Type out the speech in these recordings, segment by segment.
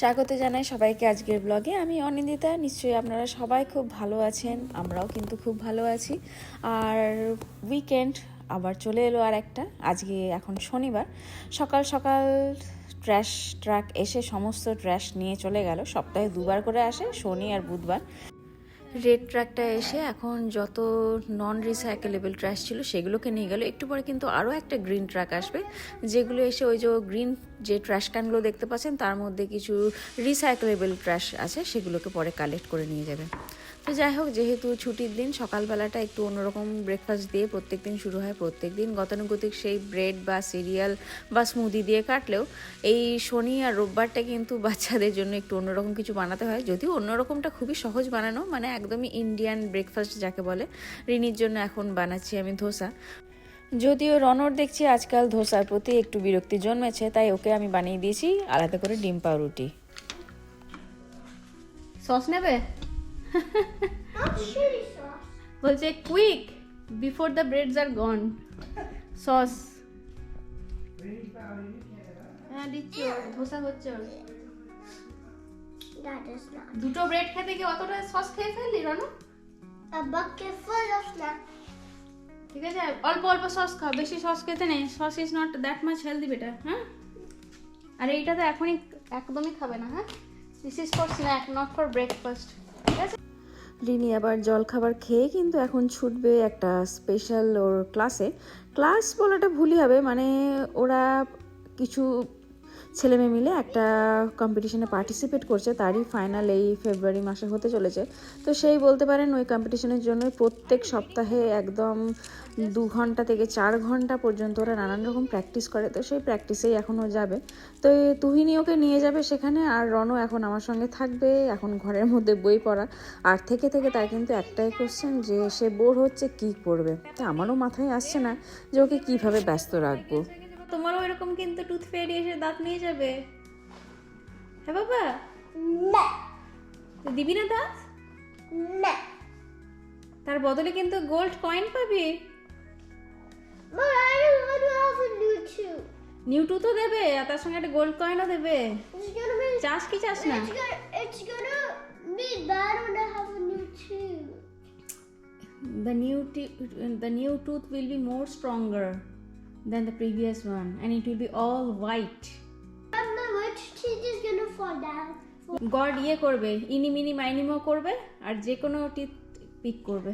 স্বাগত জানাই সবাইকে আজকের ব্লগে আমি অনিন্দিতা, নিশ্চয়ই আপনারা সবাই খুব ভালো আছেন, আমরাও কিন্তু খুব ভালো আছি। আর উইকেন্ড আবার চলে এলো আর একটা আজকে এখন শনিবার। সকাল সকাল ট্র্যাশ ট্রাক এসে সমস্ত ট্র্যাশ নিয়ে চলে গেল। সপ্তাহে দুবার করে আসে, শনি আর বুধবার। রেড ট্র্যাকটা এসে এখন যত নন রিসাইকেলেবল ট্র্যাশ ছিল সেগুলোকে নিয়ে গেল। একটু পরে কিন্তু আরও একটা গ্রিন ট্র্যাক আসবে, যেগুলো এসে ওই যে গ্রিন যে ট্র্যাশ ক্যানগুলো দেখতে পাচ্ছেন, তার মধ্যে কিছু রিসাইকেলেবল ট্র্যাশ আছে, সেগুলোকে পরে কালেক্ট করে নিয়ে যাবে। তো যাই হোক, যেহেতু ছুটির দিন, সকালবেলাটা একটু অন্যরকম ব্রেকফাস্ট দিয়ে প্রত্যেক দিন শুরু হয়। প্রত্যেক দিন গতানুগতিক সেই ব্রেড বা সিরিয়াল বা স্মুদি দিয়ে কাটলেও এই শনি আর রোববারটা কিন্তু বাচ্চাদের জন্য একটু অন্যরকম কিছু বানাতে হয়। যদিও অন্যরকমটা খুবই সহজ বানানো মানে একদমই ইন্ডিয়ান ব্রেকফাস্ট যাকে বলে। রিনির জন্য এখন বানাচ্ছি আমি ধোসা। যদিও রনর দেখছি আজকাল ধোসার প্রতি একটু বিরক্তি জন্মেছে, তাই ওকে আমি বানিয়ে দিয়েছি আলাদা করে ডিম পাউরুটি। সস নেবে. বলছে quick before the breads are gone sauce হ্যাঁ দিচ্ছি ধোসা হচ্ছে ওর. দুটো ব্রেড খেতে গিয়ে অতটা সস খেয়ে ফেললি রনু? ঠিক আছে অল্প অল্প সস খাও বেশি সস খেতে নেই। Sauce is not that much healthy better হ্যাঁ? আর এইটা তো এখনই একদমই খাবে না হ্যাঁ? This is for snack not for breakfast Rini আবার জলখাবার খেয়ে কিন্তু এখন ছুটবে একটা স্পেশাল ওর ক্লাসে ক্লাস বলাটা ভুলই হবে মানে ওরা কিছু ছেলে মেয়ে মিলে একটা কম্পিটিশনে পার্টিসিপেট করছে। তারই ফাইনাল এই ফেব্রুয়ারি মাসে হতে চলেছে। তো সেই বলতে পারেন ওই কম্পিটিশনের জন্য প্রত্যেক সপ্তাহে একদম দু ঘণ্টা থেকে চার ঘণ্টা পর্যন্ত ওরা নানান রকম প্র্যাকটিস করে। তো সেই প্র্যাকটিসেই এখন ও যাবে। তো তুহিনী ওকে নিয়ে যাবে সেখানে আর রনও এখন আমার সঙ্গে থাকবে। এখন ঘরের মধ্যে বই পড়া। আর থেকে থেকে তার কিন্তু একটাই কোশ্চেন যে সে বোর হচ্ছে কি করবে? তা আমারও মাথায় আসছে না যে ওকে কীভাবে ব্যস্ত রাখব। তোমারও এরকম কিন্তু টুথ ফেয়ারি এসে দাঁত নিয়ে যাবে। হ্যাঁ বাবা? না। দিবি না দাঁত? না। তার বদলে কিন্তু গোল্ড কয়েন পাবি। নিউটু তো দেবে আর তার সঙ্গে একটা গোল্ড কয়েনও দেবে। চাস কি চাস না? The new, t- the new tooth will be more. Than the previous one and it will be all white. গড ইয়ে করবে ইনি মিনি মাইনিমো করবে আর যে কোনো টিথ পিক করবে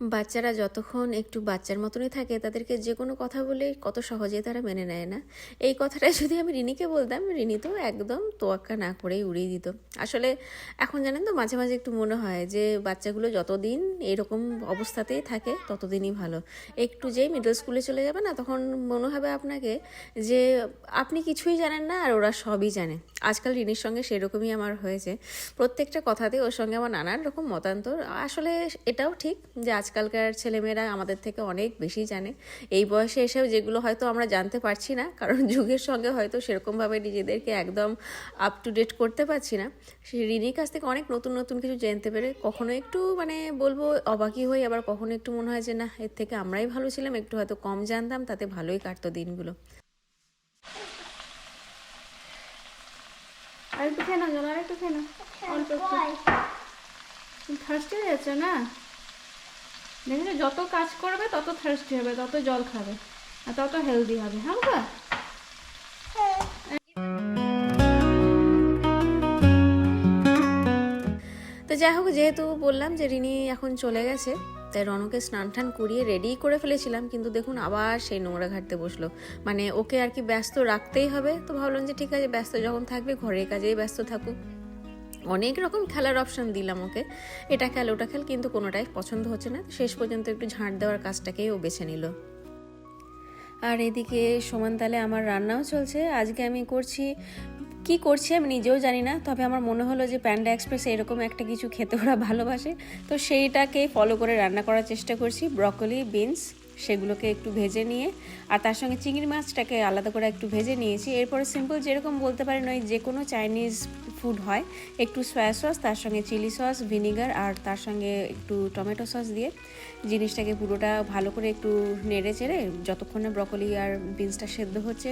বাচ্চারা যতক্ষণ একটু বাচ্চার মতনই থাকে, তাদেরকে যে কোনো কথা বলে কত সহজে তারা মেনে নেয় না। এই কথাটা যদি আমি রিনিকে বলতাম, রিনি তো একদম তোয়াক্কা না করেই উড়িয়ে দিত। আসলে এখন জানেন তো, মাঝে মাঝে একটু মনে হয় যে, বাচ্চাগুলো যতদিন এরকম অবস্থাতেই থাকে, ততদিনই ভালো। একটু যেই মিডল স্কুলে চলে যাবে না, তখন মনে হবে আপনাকে যে, আপনি কিছুই জানেন না আর ওরা সবই জানে। আজকাল রিনির সঙ্গে সেরকমই আমার হয়েছে। প্রত্যেকটা কথাতে ওর সঙ্গে আমার নানান রকম মতান্তর। আসলে এটাও ঠিক যে আজকালকার ছেলেমেয়েরা আমাদের থেকে অনেক বেশি জানে। এই বয়সে এসেও যেগুলো হয়তো আমরা জানতে পারছি না, কারণ যুগের সঙ্গে হয়তো সেরকমভাবে নিজেদেরকে একদম আপ টু ডেট করতে পারছি না। সে রিনির কাছ থেকে অনেক নতুন নতুন কিছু জানতে পেরে কখনো একটু মানে বলব অবাকই হই, আবার কখনো একটু মনে হয় যে, না, এর থেকে আমরাই ভালো ছিলাম, একটু হয়তো কম জানতাম, তাতে ভালোই কাটতো দিনগুলো। আর একটু খেয়ে নাও জল আর একটু খেয়ে নাও। অল্প একটু। থার্স্টি হয়ে যাচ্ছে না? দেখেছ যত কাজ করবে তত থার্স্টি হবে তত জল খাবে আর তত হেলদি হবে হ্যাঁ বাবা? তো যাই হোক যেহেতু বললাম যে রিনি এখন চলে গেছে তাই রনকে স্নান টান করিয়ে রেডি করে ফেলেছিলাম, কিন্তু দেখুন আবার সেই নোংরা ঘাটতে বসল। মানে ওকে আর কি ব্যস্ত রাখতেই হবে। তো ভাবলাম যে ঠিক আছে, ব্যস্ত যখন থাকবে, ঘরের কাজেই ব্যস্ত থাকুক। অনেক রকম খেলার অপশন দিলাম ওকে। এটা খেল, ওটা খেল, কিন্তু কোনোটাই পছন্দ হচ্ছে না। শেষ পর্যন্ত একটু ঝাঁট দেওয়ার কাজটাকেই ও বেছে নিল। আর এদিকে সমান তালে আমার রান্নাও চলছে। আজকে আমি করছি কি করছি আমি নিজেও জানি না, তবে আমার মনে হলো যে প্যান্ডা এক্সপ্রেস এরকম একটা কিছু খেতে ওরা ভালোবাসে। তো সেইটাকে ফলো করে রান্না করার চেষ্টা করছি ব্রকলি বিনস সেগুলোকে একটু ভেজে নিয়ে, আর তার সঙ্গে চিংড়ি মাছটাকে আলাদা করে একটু ভেজে নিয়েছি। এরপরে সিম্পল যেরকম বলতে পারেন ওই যে কোনো চাইনিজ ফুড হয়, একটু সয়া সস তার সঙ্গে চিলি সস ভিনিগার আর তার সঙ্গে একটু টমেটো সস দিয়ে জিনিসটাকে পুরোটা ভালো করে একটু নেড়ে চেড়ে যতক্ষণে ব্রকলি আর বিনসটা সেদ্ধ হচ্ছে,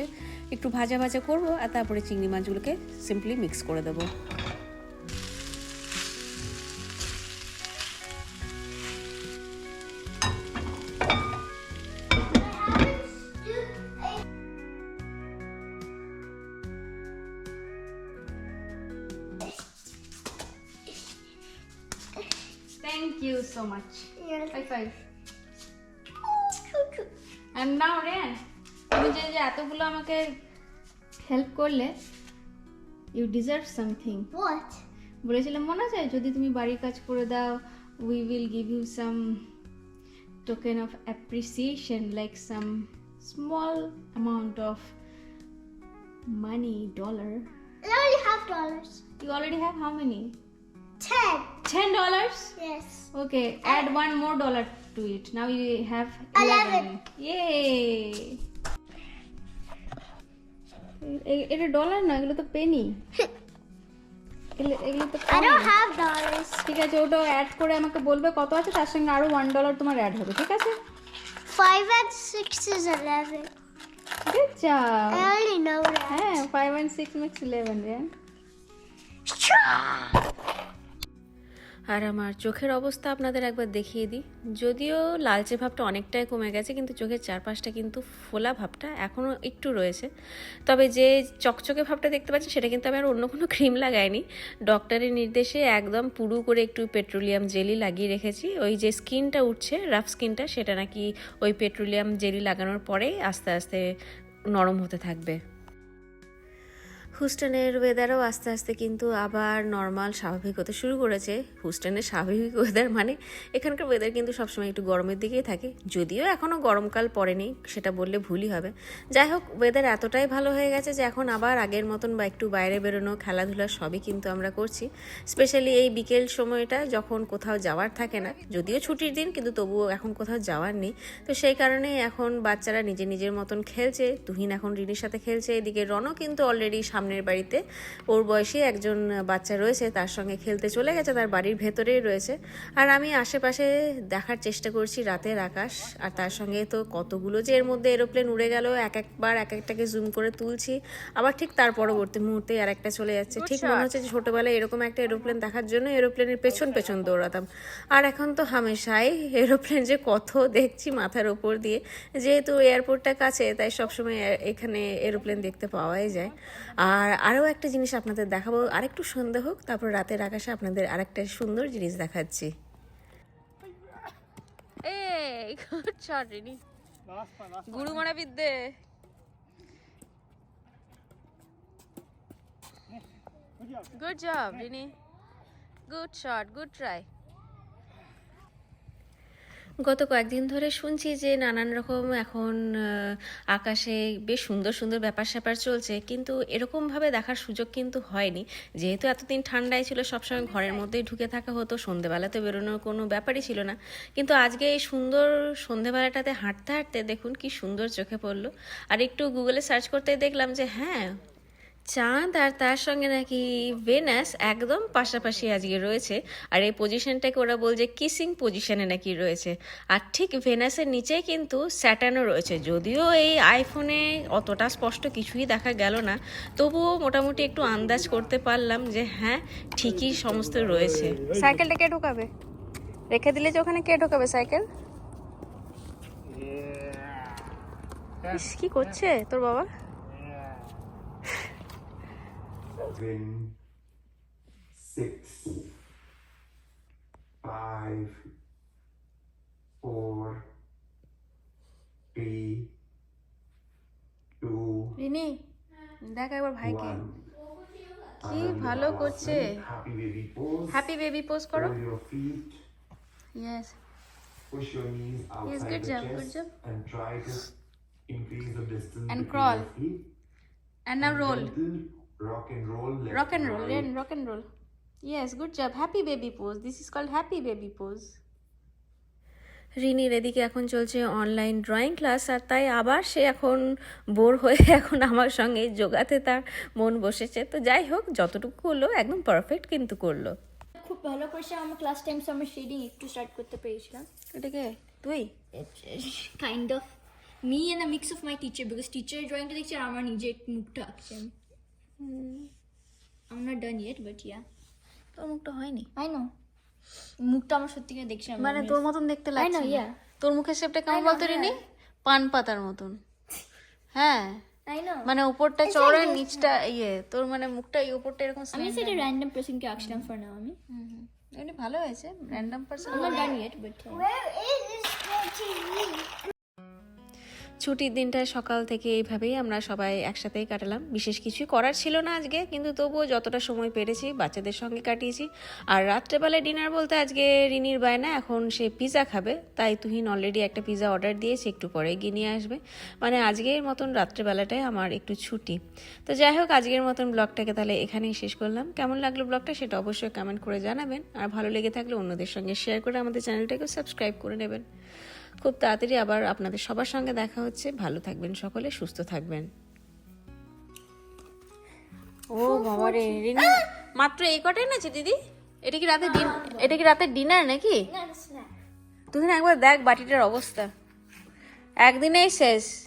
একটু ভাজা ভাজা করব, আর তারপরে চিংড়ি মাছগুলোকে সিম্পলি মিক্স করে দেবো। Yes. High five. And now রেন তুমি যে যে এতগুলো আমাকে হেল্প করলে ইউ ডিজার্ভ সামথিং What? বলেছিলাম মনে আছে যদি তুমি বাড়ির কাজ করে দাও we will give you some token of appreciation like some small amount of money dollar I only have dollars. You already have how many Ten. Ten dollars Yes. Okay, add one more dollar to it. Now you have Eleven. 11. Yay! এ- এটা dollar না এগুলো তো Penney এগুলো তো I don't coin। have dollars. ঠিক আছে ওটা add করে আমাকে বলবে কত আছে তার সঙ্গে আরো ওয়ান ডলার তোমার অ্যাড হবে ঠিক আছে Five and six is eleven. Good job I only know that. হ্যাঁ five and six makes eleven আর আমার চোখের অবস্থা আপনাদের একবার দেখিয়ে দিই। যদিও লালচে ভাবটা অনেকটাই কমে গেছে, কিন্তু চোখের চারপাশটা কিন্তু ফোলা ভাবটা এখনও একটু রয়েছে। তবে যে চকচকে ভাবটা দেখতে পাচ্ছি সেটা কিন্তু আমি আর অন্য কোনো ক্রিম লাগাইনি ডক্টরের নির্দেশে একদম পুরু করে একটু পেট্রোলিয়াম জেলি লাগিয়ে রেখেছি। ওই যে স্কিনটা উঠছে, রাফ স্কিনটা, সেটা নাকি ওই পেট্রোলিয়াম জেলি লাগানোর পরেই আস্তে আস্তে নরম হতে থাকবে। হুস্টনের ওয়েদারও আস্তে আস্তে কিন্তু আবার নর্মাল স্বাভাবিক হতে শুরু করেছে। হুস্টনের স্বাভাবিক ওয়েদার মানে এখানকার ওয়েদার কিন্তু সবসময় একটু গরমের দিকেই থাকে। যদিও এখনও গরমকাল পড়েনি, সেটা বললে ভুলই হবে। যাই হোক ওয়েদার এতটাই ভালো হয়ে গেছে যে এখন আবার আগের মতন বা একটু বাইরে বেরোনো, খেলাধুলা সবই কিন্তু আমরা করছি। স্পেশালি এই বিকেল সময়টা যখন কোথাও যাওয়ার থাকে না, যদিও ছুটির দিন কিন্তু তবুও এখন কোথাও যাওয়ার নেই। তো সেই কারণে এখন বাচ্চারা নিজে নিজের মতন খেলছে, তুহিন এখন রিনির সাথে খেলছে, এদিকে রনও কিন্তু অলরেডি সামনের বাড়িতে। ওর বয়সী একজন বাচ্চা রয়েছে তার সঙ্গে খেলতে চলে গেছে তার বাড়ির ভেতরেই রয়েছে। আর আমি আশেপাশে দেখার চেষ্টা করছি রাতের আকাশ আর তার সঙ্গে তো কতগুলো যে এর মধ্যে এরোপ্লেন উড়ে গেল এক একবার এক একটাকে জুম করে তুলছি। আবার ঠিক তার পরবর্তী মুহূর্তে আর একটা চলে যাচ্ছে। ঠিক মনে হচ্ছে যে ছোটবেলায় এরকম একটা এরোপ্লেন দেখার জন্য এরোপ্লেনের পেছন পেছন দৌড়াতাম। আর এখন তো হামেশাই এরোপ্লেন যে কত দেখছি মাথার ওপর দিয়ে। যেহেতু এয়ারপোর্টটা কাছে তাই সবসময় এখানে এরোপ্লেন দেখতে পাওয়াই যায়। আর আরও একটা জিনিস আপনাদের দেখাবো, আরেকটু সন্ধে হোক, তারপর রাতের আকাশে আপনাদের আরেকটা সুন্দর জিনিস দেখাচ্ছি। গুরু বিদ্যে। Good job Rini good shot good try গত কয়েকদিন ধরে শুনছি যে নানান রকম এখন আকাশে বেশ সুন্দর সুন্দর ব্যাপার স্যাপার চলছে, কিন্তু এরকমভাবে দেখার সুযোগ কিন্তু হয়নি। যেহেতু এতদিন ঠান্ডায় ছিল, সবসময় ঘরের মধ্যেই ঢুকে থাকা হতো সন্ধেবেলাতে বেরোনোর কোনো ব্যাপারই ছিল না। কিন্তু আজকে এই সুন্দর সন্ধেবেলাটাতে হাঁটতে হাঁটতে দেখুন কি সুন্দর চোখে পড়ল। আর একটু গুগলে সার্চ করতে দেখলাম যে হ্যাঁ চাঁদ আর তার সঙ্গে নাকি ভেনাস একদম পাশাপাশি আজকে রয়েছে। আর এই পজিশনটাকে ওরা বলছে কিসিং পজিশনে নাকি রয়েছে। আর ঠিক ভেনাসের নিচেই কিন্তু স্যাটার্নও রয়েছে। যদিও এই আইফোনে অতটা স্পষ্ট কিছুই দেখা গেল না তবুও মোটামুটি একটু আন্দাজ করতে পারলাম যে হ্যাঁ ঠিকই সমস্ত রয়েছে। সাইকেলটা কে ঢোকাবে? রেখে দিলে যে ওখানে কে ঢোকাবে সাইকেল কি করছে তোর বাবা? Seven, six, five, four, three, two, Rini দেখ একবার ভাইকে one. কি ভালো করছে Happy baby pose. Happy baby pose করো Hold your feet. Yes Push your knees outside good the job, chest good job. and try to increase the distance And between crawl. your feet. and now roll Gentle rock and roll. left rock and roll right. rock and roll. Yes good job. Happy baby pose. This is called happy baby pose. রিনির এদিকে এখন চলছে online drawing class আর তাই আবার সে এখন bore হয়ে এখন আমার সঙ্গে যোগাতে তার মন বসেছে। তো যাই হোক যতটুকু করল একদম পারফেক্ট কিন্তু করল। খুব ভালো করেছে আমার ক্লাস টাইম আমার শেডিং একটু স্টার্ট করতে পেরেছিলাম। এটাকে তুই? Kind of me and the mix of my teacher because টিচারের ড্রয়িংটা দেখছি আর আমার নিজের মুখটা আঁকছি আমি। I'm not done yet, but yeah. তোর মুখটা হয়নি? I know. মুখটা আমার সত্যি করে দেখছি আমি মানে তোর মতন দেখতে I লাগছে know, না? yeah. তোর মুখের শেপটা কেমন বলতো রিনি পান পাতার মতন। হ্যাঁ। I know. মানে উপরটা চড়ে নিচটা ইয়ে তোর মানে মুখটা এই উপরটা এরকম আমি সেটা র্যান্ডম পার্সনকে আঁকছিলাম ফর নাও আমি। এমনি ভালো হয়েছে random person I'm not done yet, ছুটির দিনটায় সকাল থেকে এইভাবেই আমরা সবাই একসাথেই কাটালাম। বিশেষ কিছুই করার ছিল না আজকে, কিন্তু তবুও যতটা সময় পেরেছি বাচ্চাদের সঙ্গে কাটিয়েছি। আর রাত্রেবেলায় ডিনার বলতে আজকে রিনির বায়না, এখন সে পিৎজা খাবে, তাই তুহিন অলরেডি একটা পিৎজা অর্ডার দিয়েছে, একটু পরে গিয়ে নিয়ে আসবে। মানে আজকের মতন রাত্রেবেলাটায় আমার একটু ছুটি। তো যাই হোক, আজকের মতন ব্লগটাকে তাহলে এখানেই শেষ করলাম। কেমন লাগল ব্লগটা সেটা অবশ্যই কমেন্ট করে জানাবেন। আর ভালো লেগে থাকলে অন্যদের সঙ্গে শেয়ার করে আমাদের চ্যানেলটাকেও সাবস্ক্রাইব করে নেবেন। খুব তাড়াতাড়ি আবার আপনাদের সবার সঙ্গে দেখা হচ্ছে। ভালো থাকবেন সকলে সুস্থ থাকবেন। ও বাবা রে রিনি মাত্র এই কটাই নাছে দিদি? এটা কি রাতে এটা কি রাতের ডিনার নাকি? তুই একবার দেখ বাটিটার অবস্থা। একদিনেই শেষ।